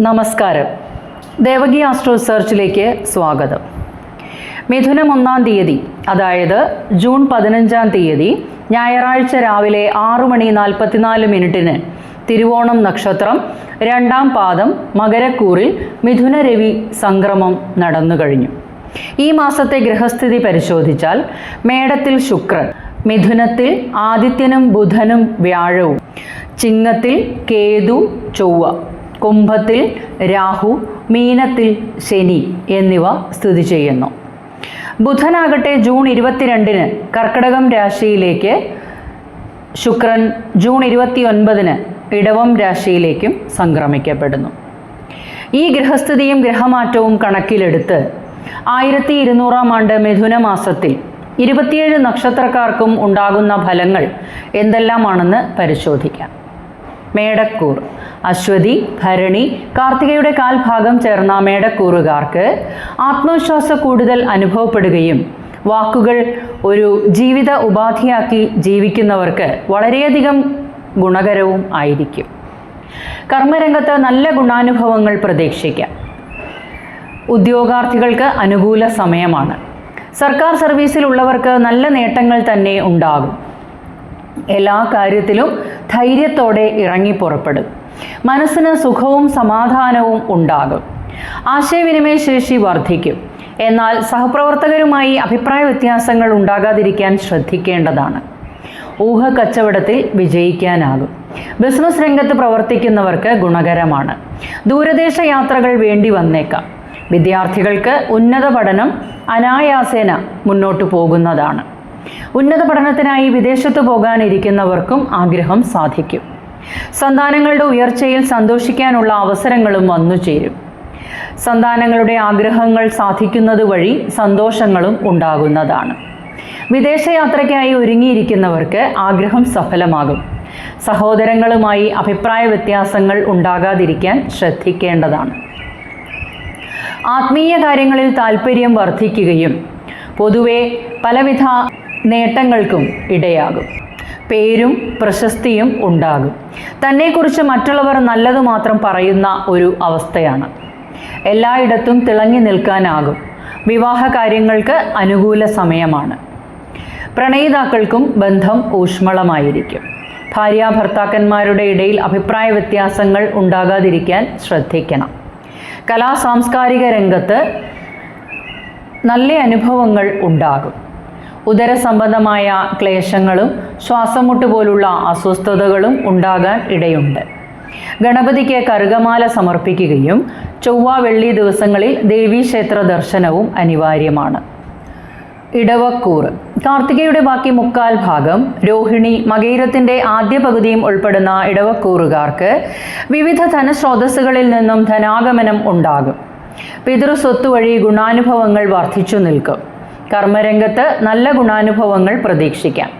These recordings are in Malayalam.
നമസ്കാരം. ദേവകി ആസ്ട്രോ സെർച്ചിലേക്ക് സ്വാഗതം. മിഥുനം ഒന്നാം തീയതി അതായത് ജൂൺ പതിനഞ്ചാം തീയതി ഞായറാഴ്ച രാവിലെ ആറു മണി നാൽപ്പത്തിനാല് മിനിറ്റിന് തിരുവോണം നക്ഷത്രം രണ്ടാം പാദം മകരക്കൂറിൽ മിഥുന രവി സംക്രമം നടന്നു കഴിഞ്ഞു. ഈ മാസത്തെ ഗ്രഹസ്ഥിതി പരിശോധിച്ചാൽ മേടത്തിൽ ശുക്രൻ മിഥുനത്തിൽ ആദിത്യനും ബുധനും വ്യാഴവും ചിങ്ങത്തിൽ കേതു ചൊവ്വ കുംഭത്തിൽ രാഹു മീനത്തിൽ ശനി എന്നിവ സ്ഥിതി ചെയ്യുന്നു. ബുധനാകട്ടെ ജൂൺ ഇരുപത്തിരണ്ടിന് കർക്കടകം രാശിയിലേക്ക് ശുക്രൻ ജൂൺ ഇരുപത്തിയൊൻപതിന് ഇടവം രാശിയിലേക്കും സംക്രമിക്കപ്പെടുന്നു. ഈ ഗ്രഹസ്ഥിതിയും ഗ്രഹമാറ്റവും കണക്കിലെടുത്ത് ആയിരത്തി ഇരുന്നൂറാം ആണ്ട് മിഥുന മാസത്തിൽ ഇരുപത്തിയേഴ് നക്ഷത്രക്കാർക്കും ഉണ്ടാകുന്ന ഫലങ്ങൾ എന്തെല്ലാമാണെന്ന് പരിശോധിക്കാം. മേടക്കൂർ. അശ്വതി ഭരണി കാർത്തികയുടെ കാൽഭാഗം ചേർന്ന മേടക്കൂറുകാർക്ക് ആത്മവിശ്വാസ കൂടുതൽ അനുഭവപ്പെടുകയും വാക്കുകൾ ഒരു ജീവിത ഉപാധിയാക്കി ജീവിക്കുന്നവർക്ക് വളരെയധികം ഗുണകരവും ആയിരിക്കും. കർമ്മരംഗത്ത് നല്ല ഗുണാനുഭവങ്ങൾ പ്രതീക്ഷിക്കാം. ഉദ്യോഗാർത്ഥികൾക്ക് അനുകൂല സമയമാണ്. സർക്കാർ സർവീസിലുള്ളവർക്ക് നല്ല നേട്ടങ്ങൾ തന്നെ ഉണ്ടാകും. എല്ലാ കാര്യത്തിലും ധൈര്യത്തോടെ ഇറങ്ങി പുറപ്പെടും. മനസ്സിന് സുഖവും സമാധാനവും ഉണ്ടാകും. ആശയവിനിമയ ശേഷി വർദ്ധിക്കും. എന്നാൽ സഹപ്രവർത്തകരുമായി അഭിപ്രായ വ്യത്യാസങ്ങൾ ഉണ്ടാകാതിരിക്കാൻ ശ്രദ്ധിക്കേണ്ടതാണ്. ഊഹ കച്ചവടത്തിൽ വിജയിക്കാനാകും. ബിസിനസ് രംഗത്ത് പ്രവർത്തിക്കുന്നവർക്ക് ഗുണകരമാണ്. ദൂരദേശ യാത്രകൾ വേണ്ടി വന്നേക്കാം. വിദ്യാർത്ഥികൾക്ക് ഉന്നത പഠനം അനായാസേന മുന്നോട്ടു പോകുന്നതാണ്. ഉന്നത പഠനത്തിനായി വിദേശത്ത് പോകാനിരിക്കുന്നവർക്കും ആഗ്രഹം സാധിക്കും. സന്താനങ്ങളുടെ ഉയർച്ചയിൽ സന്തോഷിക്കാനുള്ള അവസരങ്ങളും വന്നു ചേരും. സന്താനങ്ങളുടെ ആഗ്രഹങ്ങൾ സാധിക്കുന്നത് വഴി സന്തോഷങ്ങളും ഉണ്ടാകുന്നതാണ്. വിദേശയാത്രയ്ക്കായി ഒരുങ്ങിയിരിക്കുന്നവർക്ക് ആഗ്രഹം സഫലമാകും. സഹോദരങ്ങളുമായി അഭിപ്രായ വ്യത്യാസങ്ങൾ ഉണ്ടാകാതിരിക്കാൻ ശ്രദ്ധിക്കേണ്ടതാണ്. ആത്മീയ കാര്യങ്ങളിൽ താല്പര്യം വർദ്ധിക്കുകയും പൊതുവെ പലവിധ നേട്ടങ്ങൾക്കും ഇടയാകും. പേരും പ്രശസ്തിയും ഉണ്ടാകും. തന്നെക്കുറിച്ച് മറ്റുള്ളവർ നല്ലത് മാത്രം പറയുന്ന ഒരു അവസ്ഥയാണ്. എല്ലായിടത്തും തിളങ്ങി നിൽക്കാനാകും. വിവാഹ കാര്യങ്ങൾക്ക് അനുകൂല സമയമാണ്. പ്രണയിതാക്കൾക്കും ബന്ധം ഊഷ്മളമായിരിക്കും. ഭാര്യ ഭർത്താക്കന്മാരുടെ ഇടയിൽ അഭിപ്രായ വ്യത്യാസങ്ങൾ ഉണ്ടാകാതിരിക്കാൻ ശ്രദ്ധിക്കണം. കലാ സാംസ്കാരിക രംഗത്ത് നല്ല അനുഭവങ്ങൾ ഉണ്ടാകും. ഉദരസംബന്ധമായ ക്ലേശങ്ങളും ശ്വാസമുട്ട് പോലുള്ള അസ്വസ്ഥതകളും ഉണ്ടാകാൻ ഇടയുണ്ട്. ഗണപതിക്ക് കറുകമാല സമർപ്പിക്കുകയും ചൊവ്വ വെള്ളി ദിവസങ്ങളിൽ ദേവീക്ഷേത്ര ദർശനവും അനിവാര്യമാണ്. ഇടവക്കൂർ. കാർത്തികയുടെ ബാക്കി മുക്കാൽ ഭാഗം രോഹിണി മകീരത്തിന്റെ ആദ്യ പകുതിയും ഉൾപ്പെടുന്ന ഇടവക്കൂറുകാർക്ക് വിവിധ ധനസ്രോതസ്സുകളിൽ നിന്നും ധനാഗമനം ഉണ്ടാകും. പിതൃസ്വത്ത് വഴി ഗുണാനുഭവങ്ങൾ വർദ്ധിച്ചു നിൽക്കും. കർമ്മരംഗത്ത് നല്ല ഗുണാനുഭവങ്ങൾ പ്രതീക്ഷിക്കാം.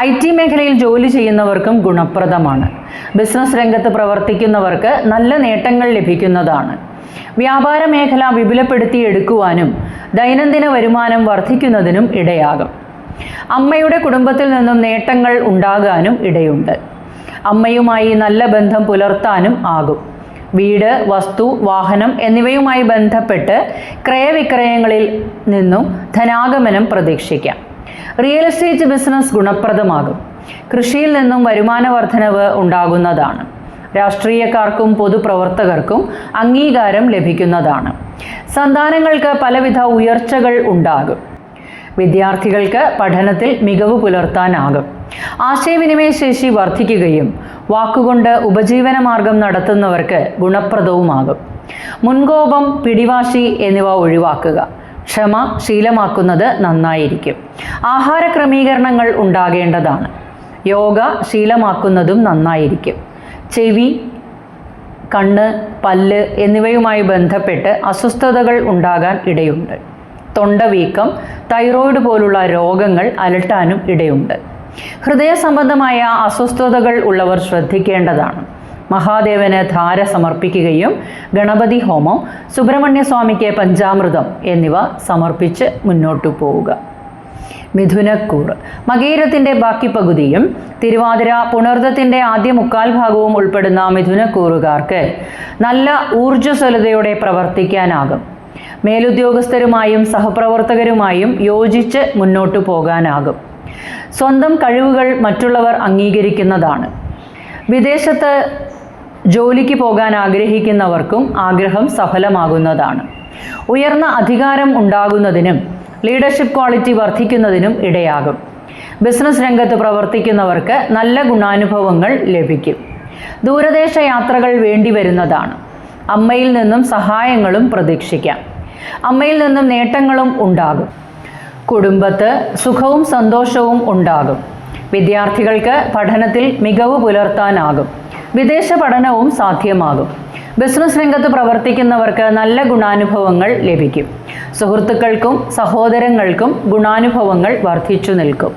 ഐ ടി മേഖലയിൽ ജോലി ചെയ്യുന്നവർക്കും ഗുണപ്രദമാണ്. ബിസിനസ് രംഗത്ത് പ്രവർത്തിക്കുന്നവർക്ക് നല്ല നേട്ടങ്ങൾ ലഭിക്കുന്നതാണ്. വ്യാപാര മേഖല വിപുലപ്പെടുത്തി എടുക്കുവാനും ദൈനംദിന വരുമാനം വർദ്ധിക്കുന്നതിനും ഇടയാകും. അമ്മയുടെ കുടുംബത്തിൽ നിന്നും നേട്ടങ്ങൾ ഉണ്ടാകാനും ഇടയുണ്ട്. അമ്മയുമായി നല്ല ബന്ധം പുലർത്താനും ആകും. വീട് വസ്തു വാഹനം എന്നിവയുമായി ബന്ധപ്പെട്ട് ക്രയവിക്രയങ്ങളിൽ നിന്നും ധനാഗമനം പ്രതീക്ഷിക്കാം. റിയൽ എസ്റ്റേറ്റ് ബിസിനസ് ഗുണപ്രദമാകും. കൃഷിയിൽ നിന്നും വരുമാന വർധനവ് ഉണ്ടാകുന്നതാണ്. രാഷ്ട്രീയക്കാർക്കും പൊതുപ്രവർത്തകർക്കും അംഗീകാരം ലഭിക്കുന്നതാണ്. സന്താനങ്ങൾക്ക് പലവിധ ഉയർച്ചകൾ ഉണ്ടാകും. വിദ്യാർത്ഥികൾക്ക് പഠനത്തിൽ മികവ് പുലർത്താനാകും. ആശയവിനിമയ ശേഷി വർദ്ധിക്കുകയും വാക്കുകൊണ്ട് ഉപജീവന മാർഗം നടത്തുന്നവർക്ക് ഗുണപ്രദവുമാകും. മുൻകോപം പിടിവാശി എന്നിവ ഒഴിവാക്കുക. ക്ഷമ ശീലമാക്കുന്നത് നന്നായിരിക്കും. ആഹാര ക്രമീകരണങ്ങൾ ഉണ്ടാകേണ്ടതാണ്. യോഗ ശീലമാക്കുന്നതും നന്നായിരിക്കും. ചെവി കണ്ണ് പല്ല് എന്നിവയുമായി ബന്ധപ്പെട്ട് അസ്വസ്ഥതകൾ ഉണ്ടാകാൻ ഇടയുണ്ട്. തൊണ്ടവീക്കം തൈറോയിഡ് പോലുള്ള രോഗങ്ങൾ അലട്ടാനും ഇടയുണ്ട്. ഹൃദയ സംബന്ധമായ അസ്വസ്ഥതകൾ ഉള്ളവർ ശ്രദ്ധിക്കേണ്ടതാണ്. മഹാദേവന് ധാര സമർപ്പിക്കുകയും ഗണപതി ഹോമം സുബ്രഹ്മണ്യസ്വാമിക്ക് പഞ്ചാമൃതം എന്നിവ സമർപ്പിച്ച് മുന്നോട്ടു പോവുക. മിഥുനക്കൂർ. മകീരത്തിന്റെ ബാക്കി പകുതിയും തിരുവാതിര പുണർദത്തിന്റെ ആദ്യ മുക്കാൽ ഭാഗവും ഉൾപ്പെടുന്ന മിഥുനക്കൂറുകാർക്ക് നല്ല ഊർജസ്വലതയോടെ പ്രവർത്തിക്കാനാകും. മേലുദ്യോഗസ്ഥരുമായും സഹപ്രവർത്തകരുമായും യോജിച്ച് മുന്നോട്ടു പോകാനാകും. സ്വന്തം കഴിവുകൾ മറ്റുള്ളവർ അംഗീകരിക്കുന്നതാണ്. വിദേശത്ത് ജോലിക്ക് പോകാൻ ആഗ്രഹിക്കുന്നവർക്കും ആഗ്രഹം സഫലമാകുന്നതാണ്. ഉയർന്ന അധികാരം ഉണ്ടാകുന്നതിനും ലീഡർഷിപ്പ് ക്വാളിറ്റി വർദ്ധിക്കുന്നതിനും ഇടയാകും. ബിസിനസ് രംഗത്ത് പ്രവർത്തിക്കുന്നവർക്ക് നല്ല ഗുണാനുഭവങ്ങൾ ലഭിക്കും. ദൂരദേശ യാത്രകൾ വേണ്ടി വരുന്നതാണ്. അമ്മയിൽ നിന്നും സഹായങ്ങളും പ്രതീക്ഷിക്കാം. അമ്മയിൽ നിന്നും നേട്ടങ്ങളും ഉണ്ടാകും. കുടുംബത്ത് സുഖവും സന്തോഷവും ഉണ്ടാകും. വിദ്യാർത്ഥികൾക്ക് പഠനത്തിൽ മികവ് പുലർത്താനാകും. വിദേശ പഠനവും സാധ്യമാകും. ബിസിനസ് രംഗത്ത് പ്രവർത്തിക്കുന്നവർക്ക് നല്ല ഗുണാനുഭവങ്ങൾ ലഭിക്കും. സുഹൃത്തുക്കൾക്കും സഹോദരങ്ങൾക്കും ഗുണാനുഭവങ്ങൾ വർദ്ധിച്ചു നിൽക്കും.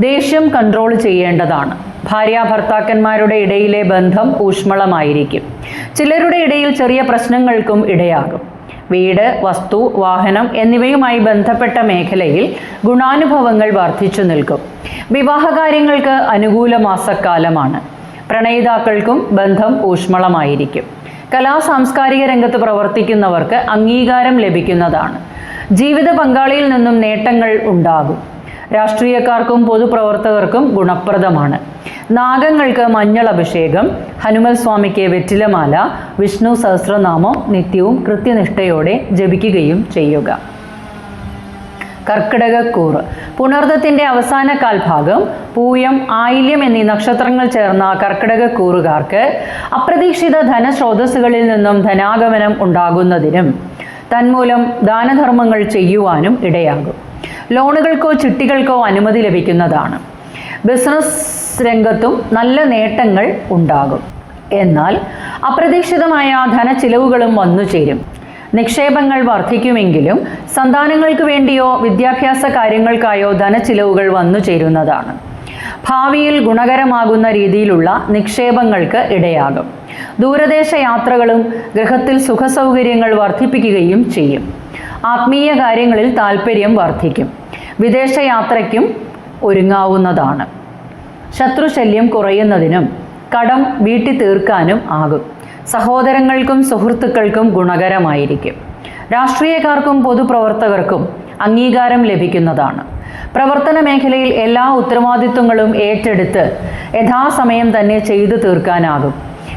ദേഷ്യം കൺട്രോൾ ചെയ്യേണ്ടതാണ്. ഭാര്യ ഭർത്താക്കന്മാരുടെ ഇടയിലെ ബന്ധം ഊഷ്മളമായിരിക്കും. ചിലരുടെ ഇടയിൽ ചെറിയ പ്രശ്നങ്ങൾക്കും ഇടയാകും. വീട് വസ്തു വാഹനം എന്നിവയുമായി ബന്ധപ്പെട്ട മേഖലയിൽ ഗുണാനുഭവങ്ങൾ വർദ്ധിച്ചു നിൽക്കും. വിവാഹകാര്യങ്ങൾക്ക് അനുകൂല മാസക്കാലമാണ്. പ്രണയിതാക്കൾക്കും ബന്ധം ഊഷ്മളമായിരിക്കും. കലാ സാംസ്കാരിക രംഗത്ത് പ്രവർത്തിക്കുന്നവർക്ക് അംഗീകാരം ലഭിക്കുന്നതാണ്. ജീവിത പങ്കാളിയിൽ നിന്നും നേട്ടങ്ങൾ ഉണ്ടാകും. രാഷ്ട്രീയക്കാർക്കും പൊതുപ്രവർത്തകർക്കും ഗുണപ്രദമാണ്. നാഗങ്ങൾക്ക് മഞ്ഞൾ അഭിഷേകം ഹനുമൽ സ്വാമിക്ക് വെറ്റിലമാല വിഷ്ണു സഹസ്രനാമം നിത്യവും കൃത്യനിഷ്ഠയോടെ ജപിക്കുകയും ചെയ്യുക. കർക്കിടകക്കൂറ് പുണർദ്ദത്തിന്റെ അവസാന കാൽഭാഗം പൂയം ആയില്യം എന്നീ നക്ഷത്രങ്ങൾ ചേർന്ന കർക്കിടകക്കൂറുകാർക്ക് അപ്രതീക്ഷിത ധനസ്രോതസ്സുകളിൽ നിന്നും ധനാഗമനം ഉണ്ടാകുന്നതിനും തന്മൂലം ദാനധർമ്മങ്ങൾ ചെയ്യുവാനും ഇടയാകും. ലോണുകൾക്കോ ചിട്ടികൾക്കോ അനുമതി ലഭിക്കുന്നതാണ്. ബിസിനസ് രംഗത്തും നല്ല നേട്ടങ്ങൾ ഉണ്ടാകും. എന്നാൽ അപ്രതീക്ഷിതമായ ധനച്ചിലവുകളും വന്നു ചേരും. നിക്ഷേപങ്ങൾ വർദ്ധിക്കുമെങ്കിലും സന്താനങ്ങൾക്ക് വേണ്ടിയോ വിദ്യാഭ്യാസ കാര്യങ്ങൾക്കായോ ധനച്ചിലവുകൾ വന്നു ചേരുന്നതാണ്. ഭാവിയിൽ ഗുണകരമാകുന്ന രീതിയിലുള്ള നിക്ഷേപങ്ങൾക്ക് ഇടയാകും. ദൂരദേശ യാത്രകളും ഗൃഹത്തിൽ സുഖസൗകര്യങ്ങൾ വർദ്ധിപ്പിക്കുകയും ചെയ്യും. ആത്മീയ കാര്യങ്ങളിൽ താല്പര്യം വർദ്ധിക്കും. വിദേശയാത്രയ്ക്കും ഒരുങ്ങാവുന്നതാണ്. ശത്രുശല്യം കുറയുന്നതിനും കടം വീട്ടി തീർക്കാനും ആകും. സഹോദരങ്ങൾക്കും സുഹൃത്തുക്കൾക്കും ഗുണകരമായിരിക്കും. രാഷ്ട്രീയക്കാർക്കും പൊതുപ്രവർത്തകർക്കും അംഗീകാരം ലഭിക്കുന്നതാണ്. പ്രവർത്തന മേഖലയിൽ എല്ലാ ഉത്തരവാദിത്വങ്ങളും ഏറ്റെടുത്ത് യഥാസമയം തന്നെ ചെയ്തു തീർക്കാനാകും.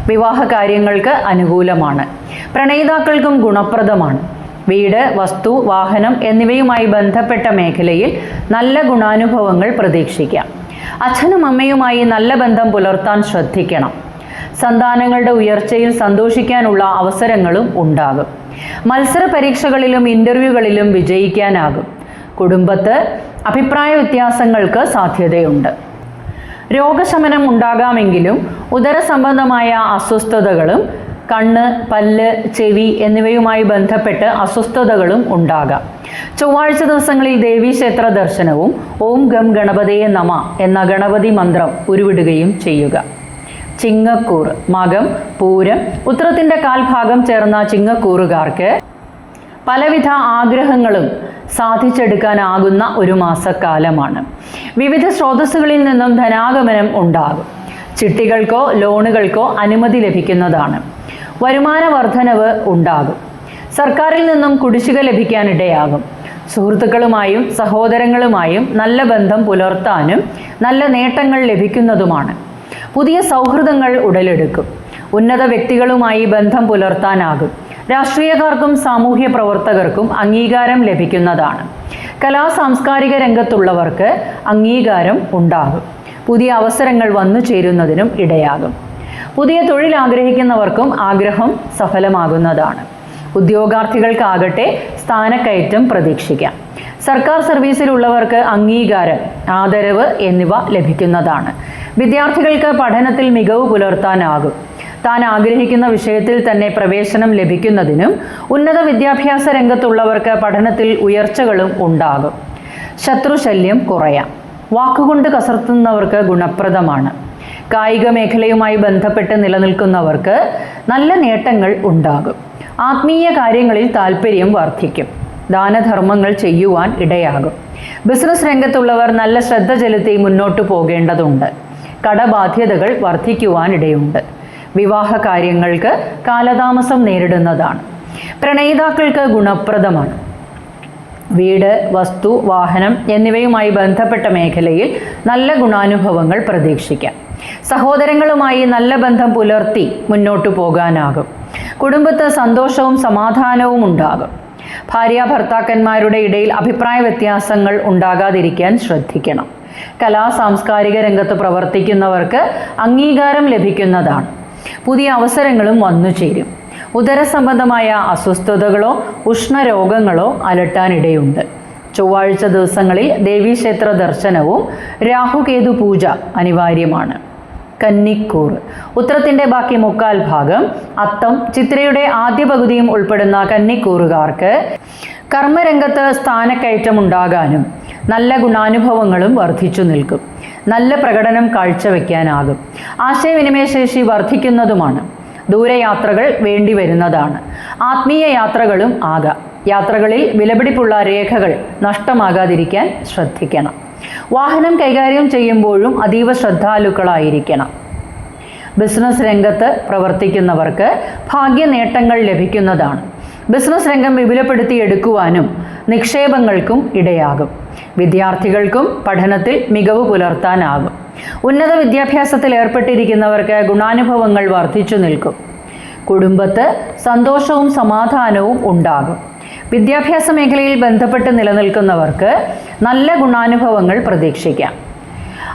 വിവാഹ കാര്യങ്ങൾക്ക് അനുകൂലമാണ്. പ്രണയിതാക്കൾക്കും ഗുണപ്രദമാണ്. വീട് വസ്തു വാഹനം എന്നിവയുമായി ബന്ധപ്പെട്ട മേഖലയിൽ നല്ല ഗുണാനുഭവങ്ങൾ പ്രതീക്ഷിക്കാം. അച്ഛനും അമ്മയുമായി നല്ല ബന്ധം പുലർത്താൻ ശ്രദ്ധിക്കണം. സന്താനങ്ങളുടെ ഉയർച്ചയിൽ സന്തോഷിക്കാനുള്ള അവസരങ്ങളും ഉണ്ടാകും. മത്സര പരീക്ഷകളിലും ഇന്റർവ്യൂകളിലും വിജയിക്കാനാകും. കുടുംബത്ത് അഭിപ്രായ വ്യത്യാസങ്ങൾക്ക് സാധ്യതയുണ്ട്. രോഗശമനം ഉണ്ടാകാമെങ്കിലും ഉദരസംബന്ധമായ അസ്വസ്ഥതകളും കണ്ണ് പല്ല് ചെവി എന്നിവയുമായി ബന്ധപ്പെട്ട് അസ്വസ്ഥതകളും ഉണ്ടാകാം. ചൊവ്വാഴ്ച ദിവസങ്ങളിൽ ദേവീക്ഷേത്ര ദർശനവും ഓം ഗം ഗണപതയെ നമ എന്ന ഗണപതി മന്ത്രം ഉരുവിടുകയും ചെയ്യുക. ചിങ്ങക്കൂർ മകം പൂരം ഉത്രത്തിന്റെ കാൽഭാഗം ചേർന്ന ചിങ്ങക്കൂറുകാർക്ക് പലവിധ ആഗ്രഹങ്ങളും സാധിച്ചെടുക്കാനാകുന്ന ഒരു മാസക്കാലമാണ്. വിവിധ സ്രോതസ്സുകളിൽ നിന്നും ധനാഗമനം ഉണ്ടാകും. ചിട്ടികൾക്കോ ലോണുകൾക്കോ അനുമതി ലഭിക്കുന്നതാണ്. വരുമാന വർധനവ് ഉണ്ടാകും. സർക്കാരിൽ നിന്നും കുടിശ്ശിക ലഭിക്കാനിടയാകും. സുഹൃത്തുക്കളുമായും സഹോദരങ്ങളുമായും നല്ല ബന്ധം പുലർത്താനും നല്ല നേട്ടങ്ങൾ ലഭിക്കുന്നതുമാണ്. പുതിയ സൗഹൃദങ്ങൾ ഉടലെടുക്കും. ഉന്നത വ്യക്തികളുമായി ബന്ധം പുലർത്താനാകും. രാഷ്ട്രീയക്കാർക്കും സാമൂഹ്യ പ്രവർത്തകർക്കും അംഗീകാരം ലഭിക്കുന്നതാണ്. കലാ സാംസ്കാരിക രംഗത്തുള്ളവർക്ക് അംഗീകാരം ഉണ്ടാകും. പുതിയ അവസരങ്ങൾ വന്നു ചേരുന്നതിനും ഇടയാകും. പുതിയ തൊഴിൽ ആഗ്രഹിക്കുന്നവർക്കും ആഗ്രഹം സഫലമാകുന്നതാണ്. ഉദ്യോഗാർത്ഥികൾക്കാകട്ടെ സ്ഥാനക്കയറ്റം പ്രതീക്ഷിക്കാം. സർക്കാർ സർവീസിലുള്ളവർക്ക് അംഗീകാരം ആദരവ് എന്നിവ ലഭിക്കുന്നതാണ്. വിദ്യാർത്ഥികൾക്ക് പഠനത്തിൽ മികവ് പുലർത്താനാകും. താൻ ആഗ്രഹിക്കുന്ന വിഷയത്തിൽ തന്നെ പ്രവേശനം ലഭിക്കുന്നതിനും ഉന്നത വിദ്യാഭ്യാസ രംഗത്തുള്ളവർക്ക് പഠനത്തിൽ ഉയർച്ചകളും ഉണ്ടാകും. ശത്രുശല്യം കുറയാം. വാക്കുകൊണ്ട് കസർത്തുന്നവർക്ക് ഗുണപ്രദമാണ്. കായിക മേഖലയുമായി ബന്ധപ്പെട്ട് നിലനിൽക്കുന്നവർക്ക് നല്ല നേട്ടങ്ങൾ ഉണ്ടാകും. ആത്മീയ കാര്യങ്ങളിൽ താല്പര്യം വർദ്ധിക്കും. ദാനധർമ്മങ്ങൾ ചെയ്യുവാൻ ഇടയാകും. ബിസിനസ് രംഗത്തുള്ളവർ നല്ല ശ്രദ്ധ ചെലുത്തി മുന്നോട്ടു പോകേണ്ടതുണ്ട്. കടബാധ്യതകൾ വർദ്ധിക്കുവാനിടയുണ്ട്. വിവാഹ കാര്യങ്ങൾക്ക് കാലതാമസം നേരിടുന്നതാണ്. പ്രണയിതാക്കൾക്ക് ഗുണപ്രദമാണ്. വീട് വസ്തു വാഹനം എന്നിവയുമായി ബന്ധപ്പെട്ട മേഖലയിൽ നല്ല ഗുണാനുഭവങ്ങൾ പ്രതീക്ഷിക്കാം. സഹോദരങ്ങളുമായി നല്ല ബന്ധം പുലർത്തി മുന്നോട്ടു പോകാനാകും. കുടുംബത്ത് സന്തോഷവും സമാധാനവും ഉണ്ടാകും. ഭാര്യ ഭർത്താക്കന്മാരുടെ ഇടയിൽ അഭിപ്രായ വ്യത്യാസങ്ങൾ ഉണ്ടാകാതിരിക്കാൻ ശ്രദ്ധിക്കണം. കലാ സാംസ്കാരിക രംഗത്ത് പ്രവർത്തിക്കുന്നവർക്ക് അംഗീകാരം ലഭിക്കുന്നതാണ്. പുതിയ അവസരങ്ങളും വന്നു ചേരും. ഉദരസംബന്ധമായ അസ്വസ്ഥതകളോ ഉഷ്ണരോഗങ്ങളോ അലട്ടാനിടയുണ്ട്. ചൊവ്വാഴ്ച ദിവസങ്ങളിൽ ദേവീക്ഷേത്ര ദർശനവും രാഹുകേതു പൂജ അനിവാര്യമാണ്. കന്നിക്കൂർ. ഉത്തരത്തിന്റെ ബാക്കി മുക്കാൽ ഭാഗം അത്തം ചിത്രയുടെ ആദ്യ പകുതിയും ഉൾപ്പെടുന്ന കന്നിക്കൂറുകാർക്ക് കർമ്മരംഗത്ത് സ്ഥാനക്കയറ്റം ഉണ്ടാകാനും നല്ല ഗുണാനുഭവങ്ങളും വർദ്ധിച്ചു നിൽക്കും. നല്ല പ്രകടനം കാഴ്ചവെക്കാനാകും. ആശയവിനിമയശേഷി വർദ്ധിക്കുന്നതുമാണ്. ദൂരയാത്രകൾ വേണ്ടി വരുന്നതാണ്. ആത്മീയ യാത്രകളും ആകാം. യാത്രകളിൽ വിലപിടിപ്പുള്ള രേഖകൾ നഷ്ടമാകാതിരിക്കാൻ ശ്രദ്ധിക്കണം. വാഹനം കൈകാര്യം ചെയ്യുമ്പോഴും അതീവ ശ്രദ്ധാലുക്കളായിരിക്കണം. ബിസിനസ് രംഗത്ത് പ്രവർത്തിക്കുന്നവർക്ക് ഭാഗ്യ നേട്ടങ്ങൾ ലഭിക്കുന്നതാണ്. ബിസിനസ് രംഗം വിപുലപ്പെടുത്തിയെടുക്കുവാനും നിക്ഷേപങ്ങൾക്കും ഇടയാകും. വിദ്യാർത്ഥികൾക്കും പഠനത്തിൽ മികവ് പുലർത്താനാകും. ഉന്നത വിദ്യാഭ്യാസത്തിൽ ഏർപ്പെട്ടിരിക്കുന്നവർക്ക് ഗുണാനുഭവങ്ങൾ വർദ്ധിച്ചു നിൽക്കും. കുടുംബത്ത് സന്തോഷവും സമാധാനവും ഉണ്ടാകും. വിദ്യാഭ്യാസ മേഖലയിൽ ബന്ധപ്പെട്ട് നിലനിൽക്കുന്നവർക്ക് നല്ല ഗുണാനുഭവങ്ങൾ പ്രതീക്ഷിക്കാം.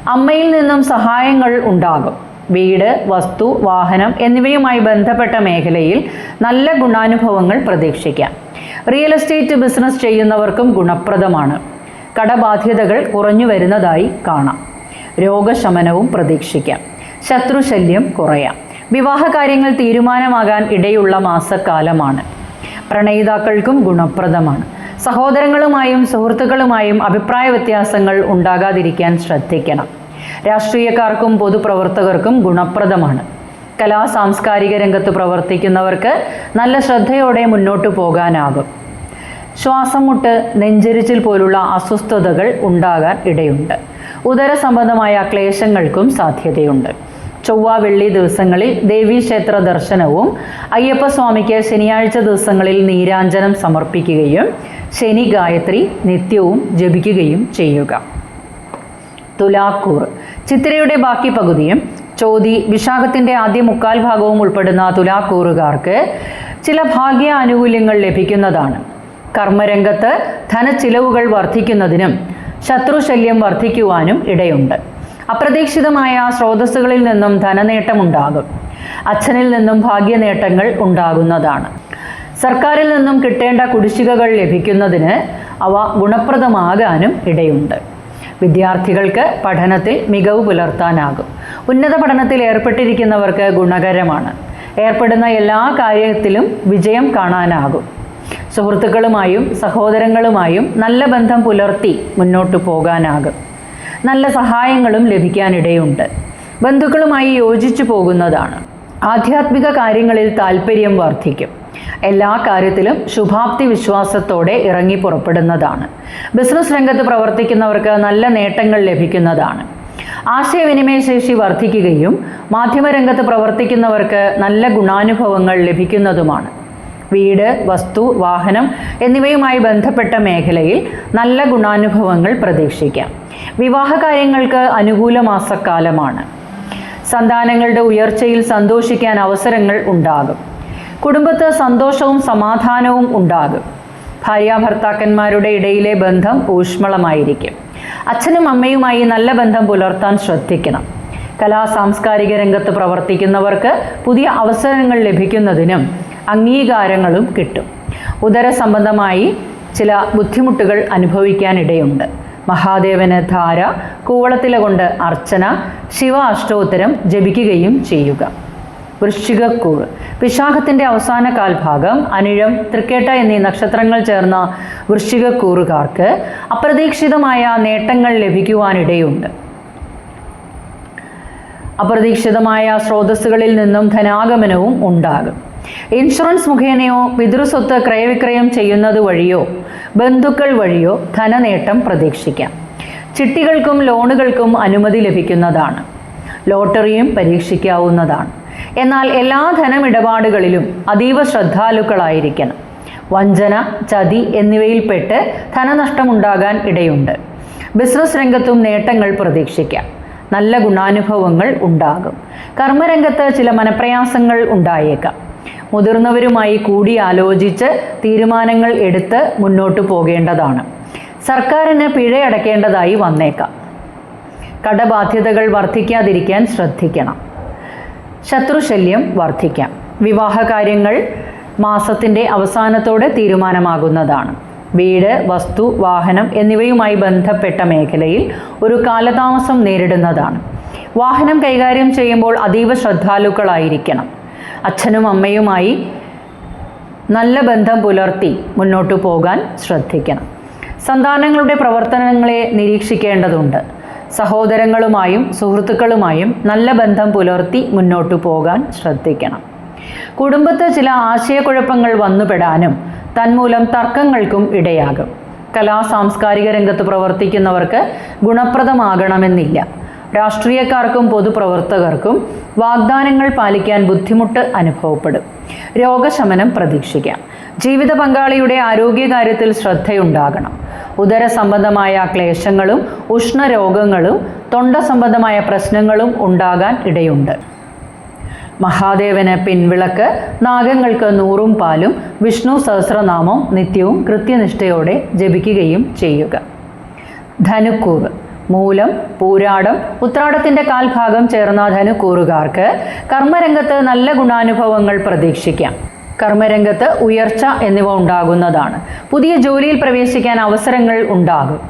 അമ്മയിൽ നിന്നും സഹായങ്ങൾ ഉണ്ടാകും. വീട് വസ്തു വാഹനം എന്നിവയുമായി ബന്ധപ്പെട്ട മേഖലയിൽ നല്ല ഗുണാനുഭവങ്ങൾ പ്രതീക്ഷിക്കാം. റിയൽ എസ്റ്റേറ്റ് ബിസിനസ് ചെയ്യുന്നവർക്കും ഗുണപ്രദമാണ്. കടബാധ്യതകൾ കുറഞ്ഞു വരുന്നതായി കാണാം. രോഗശമനവും പ്രതീക്ഷിക്കാം. ശത്രുശല്യം കുറയാം. വിവാഹകാര്യങ്ങൾ തീരുമാനമാകാൻ ഇടയുള്ള മാസക്കാലമാണ്. പ്രണയിതാക്കൾക്കും ഗുണപ്രദമാണ്. സഹോദരങ്ങളുമായും സുഹൃത്തുക്കളുമായും അഭിപ്രായ വ്യത്യാസങ്ങൾ ഉണ്ടാകാതിരിക്കാൻ ശ്രദ്ധിക്കണം. രാഷ്ട്രീയക്കാർക്കും പൊതുപ്രവർത്തകർക്കും ഗുണപ്രദമാണ്. കലാ സാംസ്കാരിക രംഗത്ത് പ്രവർത്തിക്കുന്നവർക്ക് നല്ല ശ്രദ്ധയോടെ മുന്നോട്ടു പോകാനാകും. ശ്വാസം മുട്ട് നെഞ്ചരിച്ചിൽ പോലുള്ള അസ്വസ്ഥതകൾ ഉണ്ടാകാൻ ഇടയുണ്ട്. ഉദര സംബന്ധമായ ക്ലേശങ്ങൾക്കും സാധ്യതയുണ്ട്. ചൊവ്വ വെള്ളി ദിവസങ്ങളിൽ ദേവീക്ഷേത്ര ദർശനവും അയ്യപ്പസ്വാമിക്ക് ശനിയാഴ്ച ദിവസങ്ങളിൽ നീരാഞ്ജനം സമർപ്പിക്കുകയും ശനി ഗായത്രി നിത്യവും ജപിക്കുകയും ചെയ്യുക. തുലാക്കൂർ. ചിത്രയുടെ ബാക്കി പകുതിയും ചോതി വിശാഖത്തിന്റെ ആദ്യ മുക്കാൽ ഭാഗവും ഉൾപ്പെടുന്ന തുലാക്കൂറുകാർക്ക് ചില ഭാഗ്യ ആനുകൂല്യങ്ങൾ ലഭിക്കുന്നതാണ്. കർമ്മരംഗത്ത് ധനച്ചിലവുകൾ വർദ്ധിക്കുന്നതിനും ശത്രുശല്യം വർദ്ധിക്കുവാനും ഇടയുണ്ട്. അപ്രതീക്ഷിതമായ സ്രോതസ്സുകളിൽ നിന്നും ധനനേട്ടമുണ്ടാകും. അച്ഛനിൽ നിന്നും ഭാഗ്യനേട്ടങ്ങൾ ഉണ്ടാകുന്നതാണ്. സർക്കാരിൽ നിന്നും കിട്ടേണ്ട കുടിശ്ശികകൾ ലഭിക്കുന്നതിന് അവ ഗുണപ്രദമാകാനും ഇടയുണ്ട്. വിദ്യാർത്ഥികൾക്ക് പഠനത്തിൽ മികവ് പുലർത്താനാകും. ഉന്നത പഠനത്തിൽ ഏർപ്പെട്ടിരിക്കുന്നവർക്ക് ഗുണകരമാണ്. ഏർപ്പെടുന്ന എല്ലാ കാര്യത്തിലും വിജയം കാണാനാകും. സുഹൃത്തുക്കളുമായും സഹോദരങ്ങളുമായും നല്ല ബന്ധം പുലർത്തി മുന്നോട്ടു പോകാനാകും. നല്ല സഹായങ്ങളും ലഭിക്കാനിടയുണ്ട്. ബന്ധുക്കളുമായി യോജിച്ചു പോകുന്നതാണ്. ആധ്യാത്മിക കാര്യങ്ങളിൽ താല്പര്യം വർദ്ധിക്കും. എല്ലാ കാര്യത്തിലും ശുഭാപ്തി വിശ്വാസത്തോടെ ഇറങ്ങി പുറപ്പെടുന്നതാണ്. ബിസിനസ് രംഗത്ത് പ്രവർത്തിക്കുന്നവർക്ക് നല്ല നേട്ടങ്ങൾ ലഭിക്കുന്നതാണ്. ആശയവിനിമയ ശേഷി വർദ്ധിക്കുകയും മാധ്യമരംഗത്ത് പ്രവർത്തിക്കുന്നവർക്ക് നല്ല ഗുണാനുഭവങ്ങൾ ലഭിക്കുന്നതുമാണ്. വീട് വസ്തു വാഹനം എന്നിവയുമായി ബന്ധപ്പെട്ട മേഖലയിൽ നല്ല ഗുണാനുഭവങ്ങൾ പ്രതീക്ഷിക്കാം. വിവാഹ കാര്യങ്ങൾക്ക് അനുകൂല മാസക്കാലമാണ്. സന്താനങ്ങളുടെ ഉയർച്ചയിൽ സന്തോഷിക്കാൻ അവസരങ്ങൾ ഉണ്ടാകും. കുടുംബത്ത് സന്തോഷവും സമാധാനവും ഉണ്ടാകും. ഭാര്യ ഭർത്താക്കന്മാരുടെ ഇടയിലെ ബന്ധം ഊഷ്മളമായിരിക്കും. അച്ഛനും അമ്മയുമായി നല്ല ബന്ധം പുലർത്താൻ ശ്രദ്ധിക്കണം. കലാ സാംസ്കാരിക രംഗത്ത് പ്രവർത്തിക്കുന്നവർക്ക് പുതിയ അവസരങ്ങൾ ലഭിക്കുന്നതിനും അംഗീകാരങ്ങളും കിട്ടും. ഉദര സംബന്ധമായി ചില ബുദ്ധിമുട്ടുകൾ അനുഭവിക്കാനിടയുണ്ട്. മഹാദേവന് ധാര കൂവളത്തില കൊണ്ട് അർച്ചന ശിവ അഷ്ടോത്തരം ജപിക്കുകയും ചെയ്യുക. വൃശ്ചികക്കൂർ വിശാഖത്തിന്റെ അവസാന കാൽഭാഗം അനിഴം തൃക്കേട്ട എന്നീ നക്ഷത്രങ്ങൾ ചേർന്ന വൃശ്ചികക്കൂറുകാർക്ക് അപ്രതീക്ഷിതമായ നേട്ടങ്ങൾ ലഭിക്കുവാനിടയുണ്ട്. അപ്രതീക്ഷിതമായ സ്രോതസ്സുകളിൽ നിന്നും ധനാഗമനവും ഉണ്ടാകും. ഇൻഷുറൻസ് മുഖേനയോ പിതൃസ്വത്ത് ക്രയവിക്രയം ചെയ്യുന്നത് വഴിയോ ബന്ധുക്കൾ വഴിയോ ധനനേട്ടം പ്രതീക്ഷിക്കാം. ചിട്ടികൾക്കും ലോണുകൾക്കും അനുമതി ലഭിക്കുന്നതാണ്. ലോട്ടറിയും പരീക്ഷിക്കാവുന്നതാണ്. എന്നാൽ എല്ലാ ധനമിടപാടുകളിലും അതീവ ശ്രദ്ധാലുക്കളായിരിക്കണം. വഞ്ചന ചതി എന്നിവയിൽപ്പെട്ട് ധനനഷ്ടമുണ്ടാകാൻ ഇടയുണ്ട്. ബിസിനസ് രംഗത്തും നേട്ടങ്ങൾ പ്രതീക്ഷിക്കാം. നല്ല ഗുണാനുഭവങ്ങൾ ഉണ്ടാകും. കർമ്മരംഗത്ത് ചില മനപ്രയാസങ്ങൾ ഉണ്ടായേക്കാം. മുതിർന്നവരുമായി കൂടിയാലോചിച്ച് തീരുമാനങ്ങൾ എടുത്ത് മുന്നോട്ട് പോകേണ്ടതാണ്. സർക്കാരിന് പിഴയടക്കേണ്ടതായി വന്നേക്കാം. കടബാധ്യതകൾ വർദ്ധിക്കാതിരിക്കാൻ ശ്രദ്ധിക്കണം. ശത്രുശല്യം വർദ്ധിക്കാം. വിവാഹകാര്യങ്ങൾ മാസത്തിന്റെ അവസാനത്തോടെ തീരുമാനമാകുന്നതാണ്. വീട് വസ്തു വാഹനം എന്നിവയുമായി ബന്ധപ്പെട്ട മേഖലയിൽ ഒരു കാലതാമസം നേരിടുന്നതാണ്. വാഹനം കൈകാര്യം ചെയ്യുമ്പോൾ അതീവ ശ്രദ്ധാലുക്കളായിരിക്കണം. അച്ഛനും അമ്മയുമായി നല്ല ബന്ധം പുലർത്തി മുന്നോട്ട് പോകാൻ ശ്രദ്ധിക്കണം. സന്താനങ്ങളുടെ പ്രവർത്തനങ്ങളെ നിരീക്ഷിക്കേണ്ടതുണ്ട്. സഹോദരങ്ങളുമായും സുഹൃത്തുക്കളുമായും നല്ല ബന്ധം പുലർത്തി മുന്നോട്ട് പോകാൻ ശ്രദ്ധിക്കണം. കുടുംബത്ത് ചില ആശയക്കുഴപ്പങ്ങൾ വന്നുപെടാനും തന്മൂലം തർക്കങ്ങൾക്കും ഇടയാകും. കലാ സാംസ്കാരിക രംഗത്ത് പ്രവർത്തിക്കുന്നവർക്ക് ഗുണപ്രദമാകണമെന്നില്ല. രാഷ്ട്രീയക്കാർക്കും പൊതുപ്രവർത്തകർക്കും വാഗ്ദാനങ്ങൾ പാലിക്കാൻ ബുദ്ധിമുട്ട് അനുഭവപ്പെടും. രോഗശമനം പ്രതീക്ഷിക്കാം. ജീവിത പങ്കാളിയുടെ ആരോഗ്യകാര്യത്തിൽ ശ്രദ്ധയുണ്ടാകണം. ഉദര സംബന്ധമായ ക്ലേശങ്ങളും ഉഷ്ണരോഗങ്ങളും തൊണ്ട സംബന്ധമായ പ്രശ്നങ്ങളും ഉണ്ടാകാൻ ഇടയുണ്ട്. മഹാദേവന് പിൻവിളക്ക് നാഗങ്ങൾക്ക് നൂറും പാലും വിഷ്ണു സഹസ്രനാമം നിത്യവും കൃത്യനിഷ്ഠയോടെ ജപിക്കുകയും ചെയ്യുക. ധനുക്കൂറ് മൂലം പൂരാടം ഉത്രാടത്തിന്റെ കാൽഭാഗം ചേർന്ന ധനുക്കൂറുകാർക്ക് കർമ്മരംഗത്ത് നല്ല ഗുണാനുഭവങ്ങൾ പ്രതീക്ഷിക്കാം. കർമ്മരംഗത്ത് ഉയർച്ച എന്നിവ ഉണ്ടാകുന്നതാണ്. പുതിയ ജോലിയിൽ പ്രവേശിക്കാൻ അവസരങ്ങൾ ഉണ്ടാകും.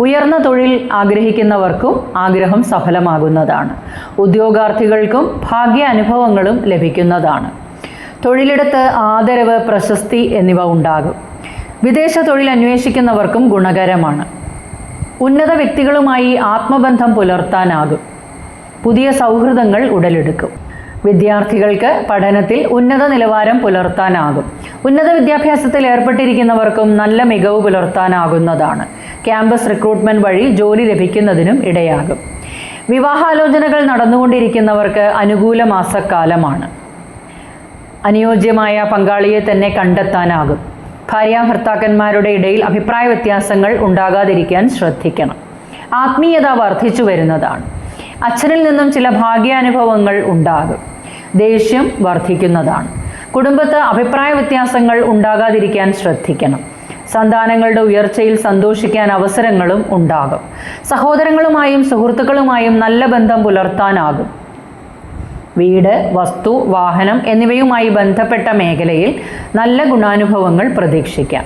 ഉയർന്ന തൊഴിൽ ആഗ്രഹിക്കുന്നവർക്കും ആഗ്രഹം സഫലമാകുന്നതാണ്. ഉദ്യോഗാർത്ഥികൾക്കും ഭാഗ്യ അനുഭവങ്ങളും ലഭിക്കുന്നതാണ്. തൊഴിലിടത്ത് ആദരവ് പ്രശസ്തി എന്നിവ ഉണ്ടാകും. വിദേശ തൊഴിൽ അന്വേഷിക്കുന്നവർക്കും ഗുണകരമാണ്. ഉന്നത വ്യക്തികളുമായി ആത്മബന്ധം പുലർത്താനാകും. പുതിയ സൗഹൃദങ്ങൾ ഉടലെടുക്കും. വിദ്യാർത്ഥികൾക്ക് പഠനത്തിൽ ഉന്നത നിലവാരം പുലർത്താനാകും. ഉന്നത വിദ്യാഭ്യാസത്തിൽ ഏർപ്പെട്ടിരിക്കുന്നവർക്കും നല്ല മികവ് പുലർത്താനാകുന്നതാണ്. ക്യാമ്പസ് റിക്രൂട്ട്മെന്റ് വഴി ജോലി ലഭിക്കുന്നതിനും ഇടയാകും. വിവാഹാലോചനകൾ നടന്നുകൊണ്ടിരിക്കുന്നവർക്ക് അനുകൂല മാസക്കാലമാണ്. അനുയോജ്യമായ പങ്കാളിയെ തന്നെ കണ്ടെത്താനാകും. ഭാര്യാഭർത്താക്കന്മാരുടെ ഇടയിൽ അഭിപ്രായ വ്യത്യാസങ്ങൾ ഉണ്ടാകാതിരിക്കാൻ ശ്രദ്ധിക്കണം. ആത്മീയത വർദ്ധിച്ചു വരുന്നതാണ്. അച്ഛനിൽ നിന്നും ചില ഭാഗ്യാനുഭവങ്ങൾ ഉണ്ടാകും. ദേഷ്യം വർദ്ധിക്കുന്നതാണ്. കുടുംബത്ത് അഭിപ്രായ വ്യത്യാസങ്ങൾ ഉണ്ടാകാതിരിക്കാൻ ശ്രദ്ധിക്കണം. സന്താനങ്ങളുടെ ഉയർച്ചയിൽ സന്തോഷിക്കാൻ അവസരങ്ങളും ഉണ്ടാകും. സഹോദരങ്ങളുമായും സുഹൃത്തുക്കളുമായും നല്ല ബന്ധം പുലർത്താനാകും. വീട് വസ്തു വാഹനം എന്നിവയുമായി ബന്ധപ്പെട്ട മേഖലയിൽ നല്ല ഗുണാനുഭവങ്ങൾ പ്രതീക്ഷിക്കാം.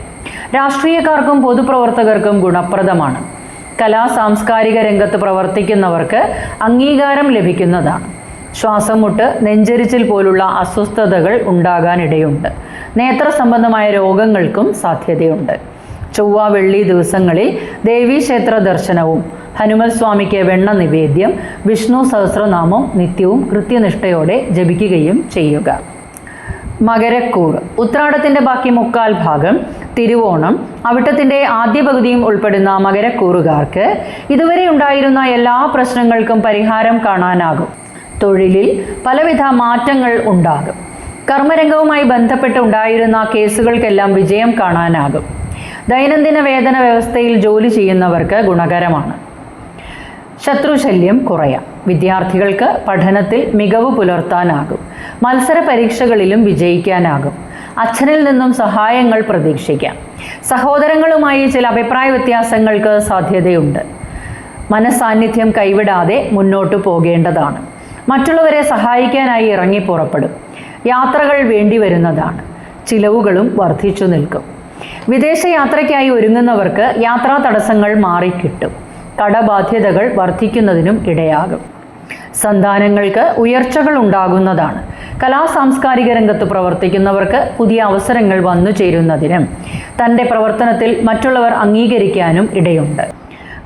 രാഷ്ട്രീയക്കാർക്കും പൊതുപ്രവർത്തകർക്കും ഗുണപ്രദമാണ്. കലാ സാംസ്കാരിക രംഗത്ത് പ്രവർത്തിക്കുന്നവർക്ക് അംഗീകാരം ലഭിക്കുന്നതാണ്. ശ്വാസം മുട്ട് നെഞ്ചരിച്ചിൽ പോലുള്ള അസ്വസ്ഥതകൾ ഉണ്ടാകാനിടയുണ്ട്. നേത്ര സംബന്ധമായ രോഗങ്ങൾക്കും സാധ്യതയുണ്ട്. ചൊവ്വ വെള്ളി ദിവസങ്ങളിൽ ദേവീക്ഷേത്ര ദർശനവും ഹനുമൽ സ്വാമിക്ക് വെണ്ണ നിവേദ്യം വിഷ്ണു സഹസ്രനാമം നിത്യവും കൃത്യനിഷ്ഠയോടെ ജപിക്കുകയും ചെയ്യുക. മകരക്കൂർ ഉത്രാടത്തിന്റെ ബാക്കി മുക്കാൽ ഭാഗം തിരുവോണം അവിട്ടത്തിന്റെ ആദ്യ പകുതിയും ഉൾപ്പെടുന്ന മകരക്കൂറുകാർക്ക് ഇതുവരെ ഉണ്ടായിരുന്ന എല്ലാ പ്രശ്നങ്ങൾക്കും പരിഹാരം കാണാനാകും. തൊഴിലിൽ പലവിധ മാറ്റങ്ങൾ ഉണ്ടാകും. കർമ്മരംഗവുമായി ബന്ധപ്പെട്ട് ഉണ്ടായിരുന്ന കേസുകൾക്കെല്ലാം വിജയം കാണാനാകും. ദൈനംദിന വേതന വ്യവസ്ഥയിൽ ജോലി ചെയ്യുന്നവർക്ക് ഗുണകരമാണ്. ശത്രുശല്യം കുറയാം. വിദ്യാർത്ഥികൾക്ക് പഠനത്തിൽ മികവ് പുലർത്താനാകും. മത്സര പരീക്ഷകളിലും വിജയിക്കാനാകും. അച്ഛനിൽ നിന്നും സഹായങ്ങൾ പ്രതീക്ഷിക്കാം. സഹോദരങ്ങളുമായി ചില അഭിപ്രായ വ്യത്യാസങ്ങൾക്ക് സാധ്യതയുണ്ട്. മനസാന്നിധ്യം കൈവിടാതെ മുന്നോട്ടു പോകേണ്ടതാണ്. മറ്റുള്ളവരെ സഹായിക്കാനായി ഇറങ്ങി പുറപ്പെടും. യാത്രകൾ വേണ്ടി വരുന്നതാണ്. ചിലവുകളും വർദ്ധിച്ചു നിൽക്കും. വിദേശ യാത്രയ്ക്കായി ഒരുങ്ങുന്നവർക്ക് യാത്രാ തടസ്സങ്ങൾ മാറിക്കിട്ടും. കടബാധ്യതകൾ വർദ്ധിക്കുന്നതിനും ഇടയാകും. സന്താനങ്ങൾക്ക് ഉയർച്ചകൾ ഉണ്ടാകുന്നതാണ്. കലാ സാംസ്കാരിക രംഗത്ത് പ്രവർത്തിക്കുന്നവർക്ക് പുതിയ അവസരങ്ങൾ വന്നു ചേരുന്നതിനും തന്റെ പ്രവർത്തനത്തിൽ മറ്റുള്ളവർ അംഗീകരിക്കാനും ഇടയുണ്ട്.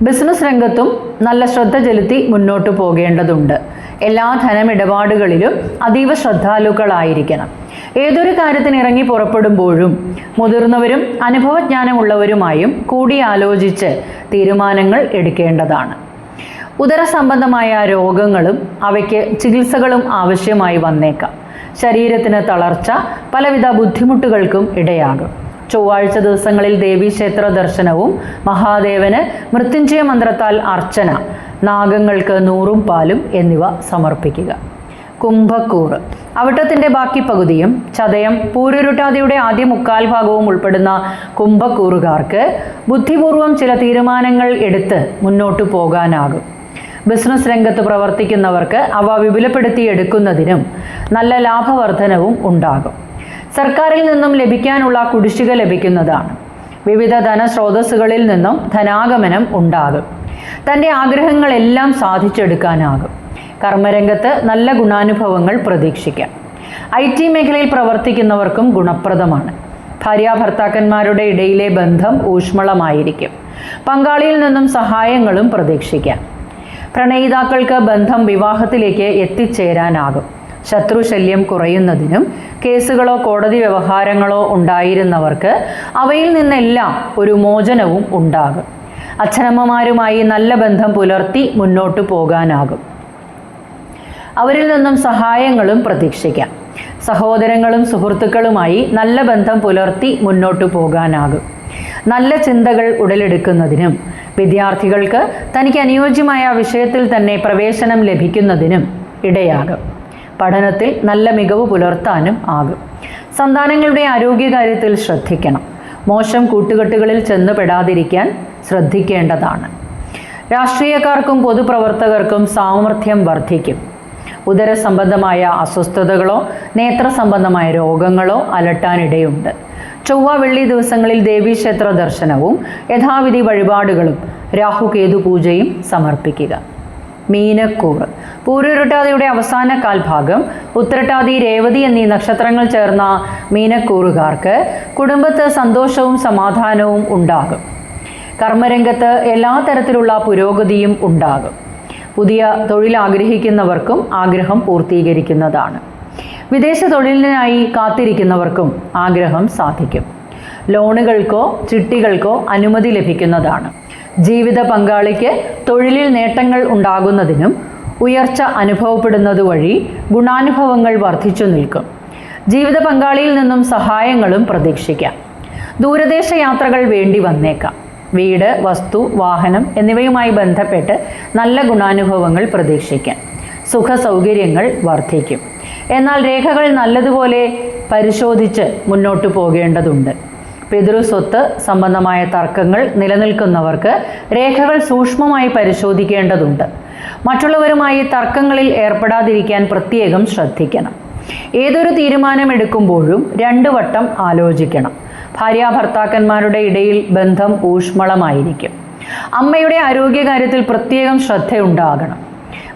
ബിസിനസ് രംഗത്തും നല്ല ശ്രദ്ധ ചെലുത്തി മുന്നോട്ട് പോകേണ്ടതുണ്ട്. എല്ലാ ധനമിടപാടുകളിലും അതീവ ശ്രദ്ധാലുക്കളായിരിക്കണം. ഏതൊരു കാര്യത്തിന് ഇറങ്ങി പുറപ്പെടുമ്പോഴും മുതിർന്നവരും അനുഭവജ്ഞാനമുള്ളവരുമായും കൂടിയാലോചിച്ച് തീരുമാനങ്ങൾ എടുക്കേണ്ടതാണ്. ഉദരസംബന്ധമായ രോഗങ്ങളും അവയ്ക്ക് ചികിത്സകളും ആവശ്യമായി വന്നേക്കാം. ശരീരത്തിന് തളർച്ച പലവിധ ബുദ്ധിമുട്ടുകൾക്കും ഇടയാകും. ചൊവ്വാഴ്ച ദിവസങ്ങളിൽ ദേവീക്ഷേത്ര ദർശനവും മഹാദേവന് മൃത്യുഞ്ജയ മന്ത്രത്താൽ അർച്ചന നാഗങ്ങൾക്ക് നൂറും പാലും എന്നിവ സമർപ്പിക്കുക. കുംഭക്കൂറ് അവിട്ടത്തിന്റെ ബാക്കി പകുതിയും ചതയം പൂരുരുട്ടാതിയുടെ ആദ്യ മുക്കാൽ ഭാഗവും ഉൾപ്പെടുന്ന കുംഭക്കൂറുകാർക്ക് ബുദ്ധിപൂർവം ചില തീരുമാനങ്ങൾ എടുത്ത് മുന്നോട്ടു പോകാനാകും. ബിസിനസ് രംഗത്ത് പ്രവർത്തിക്കുന്നവർക്ക് അവ വിപുലപ്പെടുത്തിയെടുക്കുന്നതിനും നല്ല ലാഭവർധനവും ഉണ്ടാകും. സർക്കാരിൽ നിന്നും ലഭിക്കാനുള്ള കുടിശ്ശിക ലഭിക്കുന്നതാണ്. വിവിധ ധനസ്രോതസ്സുകളിൽ നിന്നും ധനാഗമനം ഉണ്ടാകും. തന്റെ ആഗ്രഹങ്ങളെല്ലാം സാധിച്ചെടുക്കാനാകും. കർമ്മരംഗത്ത് നല്ല ഗുണാനുഭവങ്ങൾ പ്രതീക്ഷിക്കാം. ഐ ടി മേഖലയിൽ പ്രവർത്തിക്കുന്നവർക്കും ഗുണപ്രദമാണ്. ഭാര്യാഭർത്താക്കന്മാരുടെ ഇടയിലെ ബന്ധം ഊഷ്മളമായിരിക്കും. പങ്കാളിയിൽ നിന്നും സഹായങ്ങളും പ്രതീക്ഷിക്കാം. പ്രണയിതാക്കൾക്ക് ബന്ധം വിവാഹത്തിലേക്ക് എത്തിച്ചേരാനാകും. ശത്രുശല്യം കുറയുന്നതിനും കേസുകളോ കോടതി വ്യവഹാരങ്ങളോ ഉണ്ടായിരുന്നവർക്ക് അവയിൽ നിന്നെല്ലാം ഒരു മോചനവും ഉണ്ടാകും. അച്ഛനമ്മമാരുമായി നല്ല ബന്ധം പുലർത്തി മുന്നോട്ടു പോകാനാകും. അവരിൽ നിന്നും സഹായങ്ങളും പ്രതീക്ഷിക്കാം. സഹോദരങ്ങളും സുഹൃത്തുക്കളുമായി നല്ല ബന്ധം പുലർത്തി മുന്നോട്ട് പോകാനാകും. നല്ല ചിന്തകൾ ഉടലെടുക്കുന്നതിനും വിദ്യാർത്ഥികൾക്ക് തനിക്ക് അനുയോജ്യമായ വിഷയത്തിൽ തന്നെ പ്രവേശനം ലഭിക്കുന്നതിനും ഇടയാകും. പഠനത്തിൽ നല്ല മികവ് പുലർത്താനും ആകും. സന്താനങ്ങളുടെ ആരോഗ്യകാര്യത്തിൽ ശ്രദ്ധിക്കണം. മോശം കൂട്ടുകെട്ടുകളിൽ ചെന്ന് പെടാതിരിക്കാൻ ശ്രദ്ധിക്കേണ്ടതാണ്. രാഷ്ട്രീയക്കാർക്കും പൊതുപ്രവർത്തകർക്കും സാമർഥ്യം വർദ്ധിക്കും. ഉദര സംബന്ധമായ അസ്വസ്ഥതകളോ നേത്ര സംബന്ധമായ രോഗങ്ങളോ അലട്ടാനിടയുണ്ട്. ചൊവ്വ വെള്ളി ദിവസങ്ങളിൽ ദേവീക്ഷേത്ര ദർശനവും യഥാവിധി വഴിപാടുകളും രാഹുകേതു പൂജയും സമർപ്പിക്കുക. മീനക്കൂർ. പൂരുരുട്ടാതിയുടെ അവസാന കാൽഭാഗം ഉത്രട്ടാതി രേവതി എന്നീ നക്ഷത്രങ്ങൾ ചേർന്ന മീനക്കൂറുകാർക്ക് കുടുംബത്ത് സന്തോഷവും സമാധാനവും ഉണ്ടാകും. കർമ്മരംഗത്ത് എല്ലാ തരത്തിലുള്ള പുരോഗതിയും ഉണ്ടാകും. പുതിയ തൊഴിൽ ആഗ്രഹിക്കുന്നവർക്കും ആഗ്രഹം പൂർത്തീകരിക്കുന്നതാണ്. വിദേശ തൊഴിലിനായി കാത്തിരിക്കുന്നവർക്കും ആഗ്രഹം സാധിക്കും. ലോണുകൾക്കോ ചിട്ടികൾക്കോ അനുമതി ലഭിക്കുന്നതാണ്. ജീവിത പങ്കാളിക്ക് തൊഴിലിൽ നേട്ടങ്ങൾ ഉണ്ടാകുന്നതിനും ഉയർച്ച അനുഭവപ്പെടുന്നത് വഴി ഗുണാനുഭവങ്ങൾ വർദ്ധിച്ചു നിൽക്കും. ജീവിത പങ്കാളിയിൽ നിന്നും സഹായങ്ങളും പ്രതീക്ഷിക്കാം. ദൂരദേശ യാത്രകൾ വേണ്ടി വന്നേക്കാം. വീട് വസ്തു വാഹനം എന്നിവയുമായി ബന്ധപ്പെട്ട് നല്ല ഗുണാനുഭവങ്ങൾ പ്രതീക്ഷിക്കാം. സുഖ സൗകര്യങ്ങൾ വർദ്ധിക്കും. എന്നാൽ രേഖകൾ നല്ലതുപോലെ പരിശോധിച്ച് മുന്നോട്ട് പോകേണ്ടതുണ്ട്. പിതൃസ്വത്ത് സംബന്ധമായ തർക്കങ്ങൾ നിലനിൽക്കുന്നവർക്ക് രേഖകൾ സൂക്ഷ്മമായി പരിശോധിക്കേണ്ടതുണ്ട്. മറ്റുള്ളവരുമായി തർക്കങ്ങളിൽ ഏർപ്പെടാതിരിക്കാൻ പ്രത്യേകം ശ്രദ്ധിക്കണം. ഏതൊരു തീരുമാനമെടുക്കുമ്പോഴും രണ്ടു വട്ടം ആലോചിക്കണം. ഭാര്യ ഭർത്താക്കന്മാരുടെ ഇടയിൽ ബന്ധം ഊഷ്മളമായിരിക്കും. അമ്മയുടെ ആരോഗ്യകാര്യത്തിൽ പ്രത്യേകം ശ്രദ്ധയുണ്ടാകണം.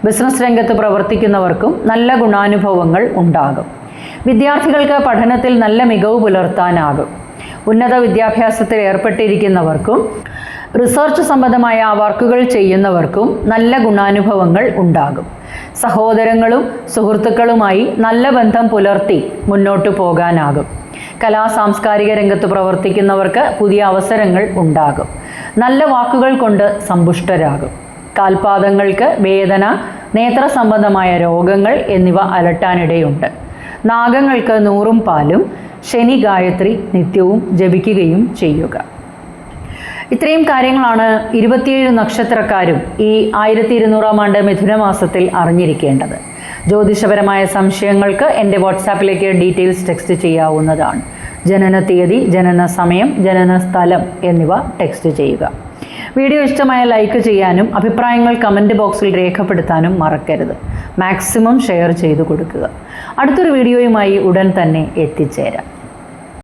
ബിസിനസ് രംഗത്ത് പ്രവർത്തിക്കുന്നവർക്കും നല്ല ഗുണാനുഭവങ്ങൾ ഉണ്ടാകും. വിദ്യാർത്ഥികൾക്ക് പഠനത്തിൽ നല്ല മികവ് പുലർത്താനാകും. ഉന്നത വിദ്യാഭ്യാസത്തിൽ ഏർപ്പെട്ടിരിക്കുന്നവർക്കും റിസർച്ച് സംബന്ധമായ വർക്കുകൾ ചെയ്യുന്നവർക്കും നല്ല ഗുണാനുഭവങ്ങൾ ഉണ്ടാകും. സഹോദരങ്ങളും സുഹൃത്തുക്കളുമായി നല്ല ബന്ധം പുലർത്തി മുന്നോട്ടു പോകാനാകും. കലാ സാംസ്കാരിക രംഗത്ത് പ്രവർത്തിക്കുന്നവർക്ക് പുതിയ അവസരങ്ങൾ ഉണ്ടാകും. നല്ല വാക്കുകൾ കൊണ്ട് സമ്പുഷ്ടരാകും. കാൽപാദങ്ങൾക്ക് വേദന നേത്ര സംബന്ധമായ രോഗങ്ങൾ എന്നിവ അലട്ടാനിടയുണ്ട്. നാഗങ്ങൾക്ക് നൂറും പാലും ശനി ഗായത്രി നിത്യവും ജപിക്കുകയും ചെയ്യുക. ഇത്രയും കാര്യങ്ങളാണ് ഇരുപത്തിയേഴ് നക്ഷത്രക്കാരും ഈ ആയിരത്തി ഇരുന്നൂറാം ആണ്ട് മിഥുനമാസത്തിൽ അറിഞ്ഞിരിക്കേണ്ടത്. ജ്യോതിഷപരമായ സംശയങ്ങൾക്ക് എന്റെ വാട്സാപ്പിലേക്ക് ഡീറ്റെയിൽസ് ടെക്സ്റ്റ് ചെയ്യാവുന്നതാണ്. ജനന തീയതി ജനന സമയം ജനന സ്ഥലം എന്നിവ ടെക്സ്റ്റ് ചെയ്യുക. വീഡിയോ ഇഷ്ടമായ ലൈക്ക് ചെയ്യാനും അഭിപ്രായങ്ങൾ കമന്റ് ബോക്സിൽ രേഖപ്പെടുത്താനും മറക്കരുത്. മാക്സിമം ഷെയർ ചെയ്തു കൊടുക്കുക. അടുത്തൊരു വീഡിയോയുമായി ഉടൻ തന്നെ എത്തിച്ചേരാം.